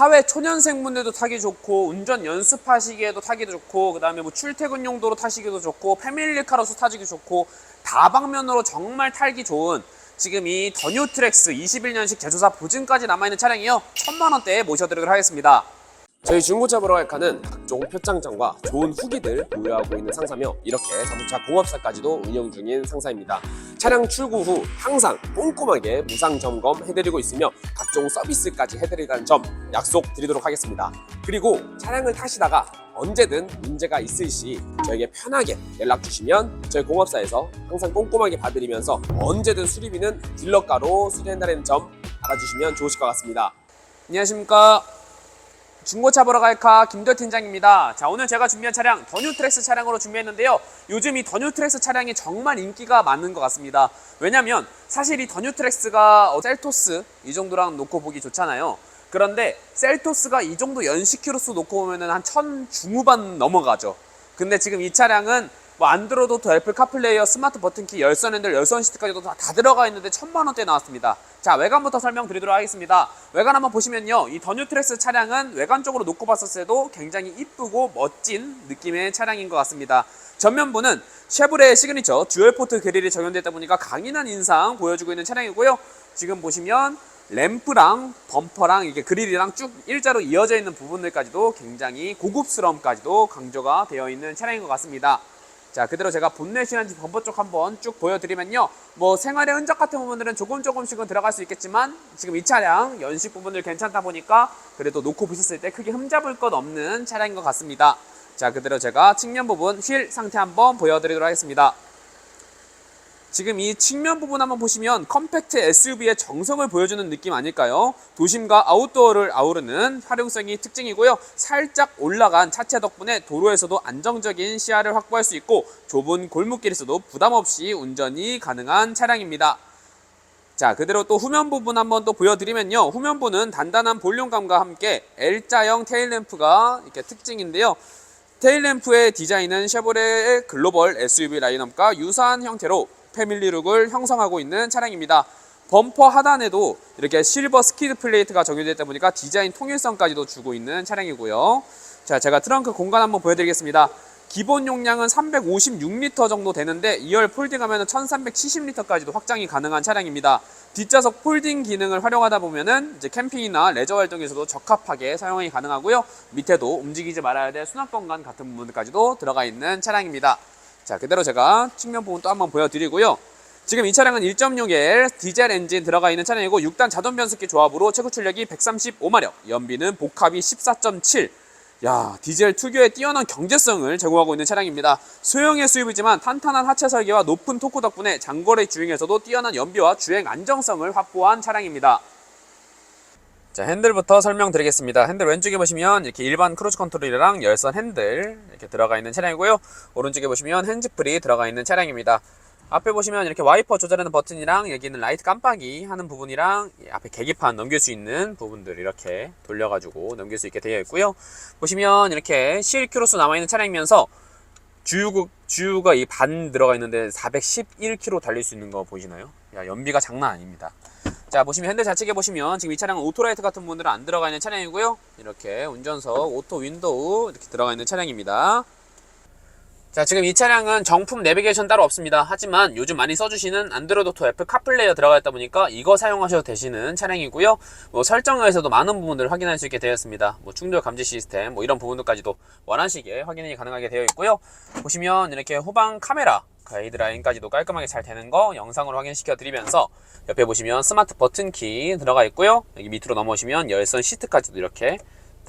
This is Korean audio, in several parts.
사회 초년생분들도 타기 좋고 운전 연습하시기에도 타기도 좋고 그다음에 뭐 출퇴근 용도로 타시기도 좋고 패밀리카로서 타기도 좋고 다방면으로 정말 탈기 좋은 지금 이 더뉴 트랙스 21년식 제조사 보증까지 남아있는 차량이요 천만 원대에 모셔드리도록 하겠습니다. 저희 중고차 칸은 각종 표창장과 좋은 후기들 보유하고 있는 상사며 이렇게 자동차 공업사까지도 운영 중인 상사입니다. 차량 출고 후 항상 꼼꼼하게 무상 점검 해드리고 있으며 각종 서비스까지 해드리라는 점 약속 드리도록 하겠습니다. 그리고 차량을 타시다가 언제든 문제가 있을 시 저에게 편하게 연락 주시면 저희 공업사에서 항상 꼼꼼하게 봐드리면서 언제든 수리비는 딜러가로 수리한다는 점 알아주시면 좋으실 것 같습니다. 안녕하십니까. 중고차 보러 갈카 김도 팀장입니다. 자, 오늘 제가 준비한 차량 더뉴 트랙스 차량으로 준비했는데요. 요즘 이 더뉴 트랙스 차량이 정말 인기가 많은 것 같습니다. 왜냐면 사실 이 더뉴 트랙스가 어, 셀토스 이 정도랑 놓고 보기 좋잖아요. 그런데 셀토스가 이 정도 연식 키로수 놓고 보면은 한 천 중후반 넘어가죠. 근데 지금 이 차량은 뭐 안드로이드 애플 카플레이어, 스마트 버튼키, 열선 핸들, 열선 시트까지도 다, 다 들어가 있는데 천만 원대 나왔습니다. 자 외관부터 설명드리도록 하겠습니다. 외관 한번 보시면요, 이 더 뉴 트랙스 차량은 외관 쪽으로 놓고 봤을 때도 굉장히 이쁘고 멋진 느낌의 차량인 것 같습니다. 전면부는 쉐보레 시그니처 듀얼 포트 그릴이 적용되다 보니까 강인한 인상 보여주고 있는 차량이고요. 지금 보시면 램프랑 범퍼랑 이게 그릴이랑 쭉 일자로 이어져 있는 부분들까지도 굉장히 고급스러움까지도 강조가 되어 있는 차량인 것 같습니다. 자, 그대로 제가 본넷이란지 범퍼 쪽 한번 쭉 보여드리면요. 뭐 생활의 흔적 같은 부분들은 조금 조금씩은 들어갈 수 있겠지만 지금 이 차량 연식 부분들 괜찮다 보니까 그래도 놓고 보셨을 때 크게 흠잡을 것 없는 차량인 것 같습니다. 자, 그대로 제가 측면 부분 휠 상태 한번 보여드리도록 하겠습니다. 지금 이 측면 부분 한번 보시면 컴팩트 SUV의 정성을 보여주는 느낌 아닐까요? 도심과 아웃도어를 아우르는 활용성이 특징이고요. 살짝 올라간 차체 덕분에 도로에서도 안정적인 시야를 확보할 수 있고 좁은 골목길에서도 부담 없이 운전이 가능한 차량입니다. 자, 그대로 또 후면 부분 한번 또 보여드리면요. 후면부는 단단한 볼륨감과 함께 L자형 테일램프가 이렇게 특징인데요. 테일램프의 디자인은 쉐보레의 글로벌 SUV 라인업과 유사한 형태로 패밀리룩을 형성하고 있는 차량입니다. 범퍼 하단에도 이렇게 실버 스키드 플레이트가 적용되다 보니까 디자인 통일성까지도 주고 있는 차량이고요. 자, 제가 트렁크 공간 한번 보여드리겠습니다. 기본 용량은 356리터 정도 되는데 2열 폴딩하면 1370리터까지도 확장이 가능한 차량입니다. 뒷좌석 폴딩 기능을 활용하다 보면은 이제 캠핑이나 레저 활동에서도 적합하게 사용이 가능하고요. 밑에도 움직이지 말아야 될 수납 공간 같은 부분까지도 들어가 있는 차량입니다. 자, 그대로 제가 측면 부분 또 한번 보여드리고요. 지금 이 차량은 1.6L 디젤 엔진 들어가 있는 차량이고 6단 자동 변속기 조합으로 최고 출력이 135마력, 연비는 복합이 14.7. 야, 디젤 특유의 뛰어난 경제성을 제공하고 있는 차량입니다. 소형 SUV지만 탄탄한 하체 설계와 높은 토크 덕분에 장거리 주행에서도 뛰어난 연비와 주행 안정성을 확보한 차량입니다. 자, 핸들부터 설명드리겠습니다. 핸들 왼쪽에 보시면 이렇게 일반 크루즈 컨트롤이랑 열선 핸들 이렇게 들어가 있는 차량이고요. 오른쪽에 보시면 핸즈프리 들어가 있는 차량입니다. 앞에 보시면 이렇게 와이퍼 조절하는 버튼이랑 여기는 라이트 깜빡이 하는 부분이랑 이 앞에 계기판 넘길 수 있는 부분들 이렇게 돌려가지고 넘길 수 있게 되어 있고요. 보시면 이렇게 11km 남아있는 차량이면서 주유국, 주유가 이 반 들어가 있는데 411km 달릴 수 있는 거 보이시나요? 야, 연비가 장난 아닙니다. 자, 보시면 핸들 좌측에 보시면 지금 이 차량은 오토라이트 같은 부분들은 안 들어가 있는 차량이고요. 이렇게 운전석, 오토 윈도우 이렇게 들어가 있는 차량입니다. 자, 지금 이 차량은 정품 내비게이션 따로 없습니다. 하지만 요즘 많이 써주시는 안드로이드 오토 애플 카플레이어 들어가 있다 보니까 이거 사용하셔도 되시는 차량이고요. 뭐 설정에서도 많은 부분들을 확인할 수 있게 되었습니다. 뭐 충돌 감지 시스템, 뭐 이런 부분들까지도 원하시게 확인이 가능하게 되어 있고요. 보시면 이렇게 후방 카메라 가이드라인까지도 깔끔하게 잘 되는 거 영상으로 확인시켜 드리면서 옆에 보시면 스마트 버튼 키 들어가 있고요. 여기 밑으로 넘어오시면 열선 시트까지도 이렇게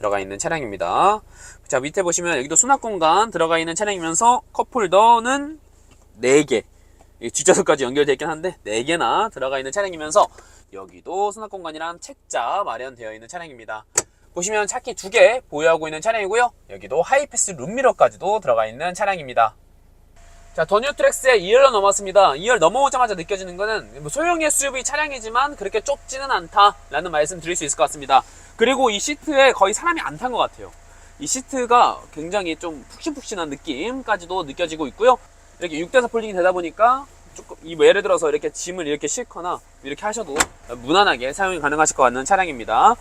들어가 있는 차량입니다. 자 밑에 보시면 여기도 수납 공간 들어가 있는 차량이면서 컵홀더는 4개 뒷좌석까지 연결되어 있긴 한데 4개나 들어가 있는 차량이면서 여기도 수납 공간이랑 책자 마련되어 있는 차량입니다. 보시면 차키 2개 보유하고 있는 차량이고요. 여기도 하이패스 룸미러까지도 들어가 있는 차량입니다. 자, 더 뉴 트랙스에 2열로 넘었습니다. 2열 넘어오자마자 느껴지는 거는 뭐 소형 SUV 차량이지만 그렇게 좁지는 않다라는 말씀 드릴 수 있을 것 같습니다. 그리고 이 시트에 거의 사람이 안 탄 것 같아요. 이 시트가 굉장히 좀 푹신푹신한 느낌까지도 느껴지고 있고요. 이렇게 6대사 폴딩이 되다 보니까 조금 이뭐 예를 들어서 이렇게 짐을 이렇게 싣거나 이렇게 하셔도 무난하게 사용이 가능하실 것 같은 차량입니다.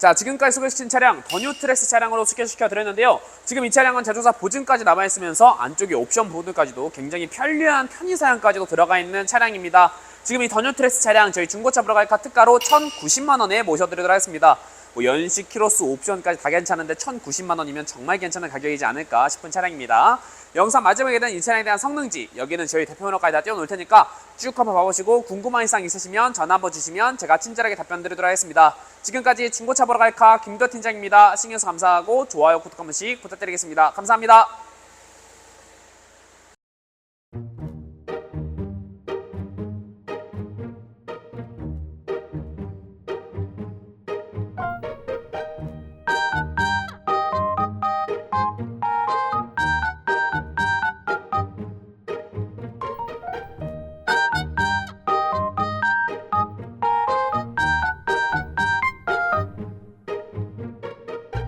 자, 지금까지 소개시킨 차량 더뉴 트렉스 차량으로 소개시켜 드렸는데요. 지금 이 차량은 제조사 보증까지 남아 있으면서 안쪽에 옵션 보드까지도 굉장히 편리한 편의 사양까지도 들어가 있는 차량입니다. 지금 이 더뉴 트렉스 차량 저희 중고차 보러 갈까 특가로 1,090만 원에 모셔드리도록 하겠습니다. 뭐 연식, 키로수, 옵션까지 다 괜찮은데 1,090만 원이면 정말 괜찮은 가격이지 않을까 싶은 차량입니다. 영상 마지막에는 이 차량에 대한 성능지 여기는 저희 대표 번호까지 다 띄워놓을 테니까 쭉 한번 봐보시고 궁금한 사항 있으시면 전화 한번 주시면 제가 친절하게 답변 드리도록 하겠습니다. 지금까지 중고차 보러 갈까 김도 팀장입니다. 신경써 감사하고 좋아요, 구독 한 번씩 부탁드리겠습니다. 감사합니다.